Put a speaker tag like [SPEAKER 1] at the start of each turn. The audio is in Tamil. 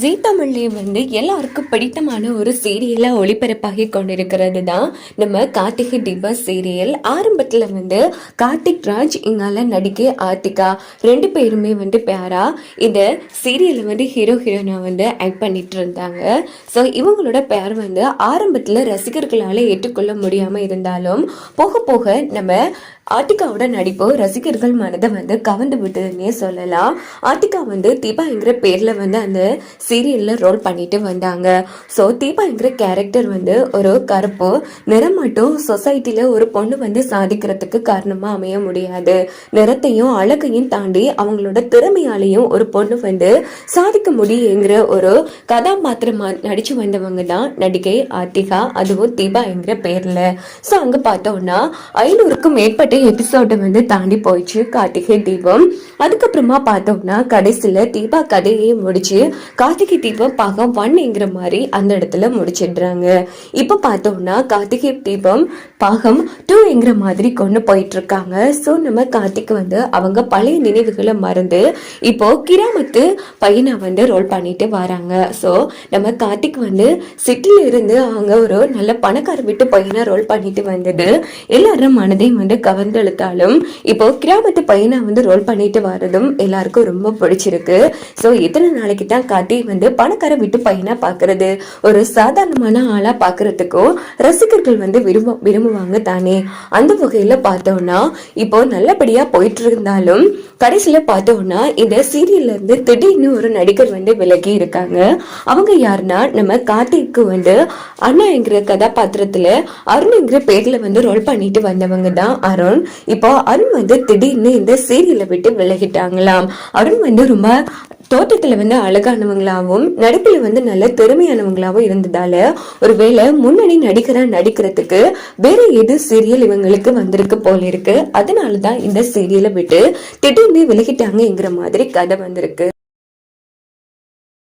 [SPEAKER 1] ஜீ தமிழ்லேயே வந்து எல்லாருக்கும் பிடித்தமான ஒரு சீரியலை ஒளிபரப்பாகி கொண்டிருக்கிறது தான் நம்ம கார்த்திகை தீபா சீரியல் ஆரம்பத்தில் வந்து கார்த்திக் ராஜ் இங்கால நடிகை ஆர்த்திகா ரெண்டு பேருமே வந்து பேரா. இந்த சீரியலில் வந்து ஹீரோ ஹீரோயினா வந்து ஆக்ட் பண்ணிட்டு இருந்தாங்க. ஸோ இவங்களோட பேர் வந்து ஆரம்பத்தில் ரசிகர்களால் ஏற்றுக்கொள்ள முடியாமல் இருந்தாலும் போக போக நம்ம ஆர்த்திகாவோட நடிப்பு ரசிகர்கள் மனதை வந்து கவர்ந்து விட்டதுன்னே சொல்லலாம். ஆர்த்திகா வந்து தீபாங்கிற பேரில் வந்து அந்த சீரியலில் ரோல் பண்ணிட்டு வந்தாங்க. ஸோ தீபாங்கிற கேரக்டர் வந்து ஒரு கருப்பு நிறம் மட்டும் சொசைட்டியில் ஒரு பொண்ணு வந்து சாதிக்கிறதுக்கு காரணமாக அமைய முடியாது. நிறத்தையும் அழகையும் தாண்டி அவங்களோட திறமையாலையும் ஒரு பொண்ணு வந்து சாதிக்க முடியுங்கிற ஒரு கதாபாத்திரமா நடிச்சு வந்தவங்க தான் நடிகை ஆர்த்திகா அதுவும் தீபா என்கிற பேர்ல. ஸோ அங்க பார்த்தோம்னா ஐநூறுக்கும் மேற்பட்ட எபிசோடு வந்து தாண்டி போயிடுச்சு கார்த்திகை தீபம். அதுக்கப்புறமா பார்த்தோம்னா கடைசியில் தீபா கதையை முடிச்சு கார்த்திகை தீபம் பாகம் ஒன்ங்கிற மாதிரி அந்த இடத்துல முடிச்சிடுறாங்க. இப்போ பார்த்தோம்னா கார்த்திகை தீபம் பாகம் டூங்கிற மாதிரி கொண்டு போயிட்டு இருக்காங்க ஸோ நம்ம கார்த்திக் வந்து அவங்க பழைய நினைவுகளை மறந்து இப்போ கிராமத்து பையனை வந்து ரோல் பண்ணிட்டு வராங்க. ஸோ நம்ம கார்த்திக் வந்து சிட்டில இருந்து அவங்க ஒரு நல்ல பணக்கார விட்டு பையனை ரோல் பண்ணிட்டு வந்தது. எல்லாரும் மனதையும் வந்து கவர்ந்தெழுத்தாலும் இப்போ கிராமத்து பையனை வந்து ரோல் பண்ணிட்டு வர்றதும் எல்லாருக்கும் ரொம்ப பிடிச்சிருக்கு. ஸோ இத்தனை நாளைக்கு தான் கார்த்திக் வந்து பணக்கார விட்டு பையனா பாக்குறது. ஒரு சாதாரணமான ஆளா பாக்குறதுக்கோ ரசிகர்கள் வந்து விரும்ப விரும்புவாங்க தானே. அந்த வகையில பார்த்தோம்னா இப்போ நல்லபடியா போயிட்டு இருந்தாலும் கடைசியில பார்த்தோம்னா இந்த சீரியல்ல இருந்து திடீர்னு ஒரு நடிகர் வந்து விலகி இருக்காங்க. அவங்க யாருன்னா நம்ம கார்த்திக்கு வந்து அண்ணாங்கிற கதாபாத்திரத்துல அருண்ங்கிற பேர்ல வந்து ரோல் பண்ணிட்டு வந்தவங்க தான் அருண். இப்போ அருண் வந்து திடீர்னு இந்த சீரியலை விட்டு விலகிட்டாங்களாம். அருண் வந்து ரொம்ப தோட்டத்துல வந்து அழகானவங்களாவும் நடிப்பில் வந்து நல்ல திறமையானவங்களாவும் இருந்ததால ஒருவேளை முன்னணி நடிகரா நடிக்கிறதுக்கு வேற எது சீரியல் இவங்களுக்கு வந்திருக்கு போல இருக்கு. அதனால தான் இந்த சீரியலை விட்டு திடீர்னு விலகிட்டாங்கங்கிற மாதிரி கதை வந்திருக்கு.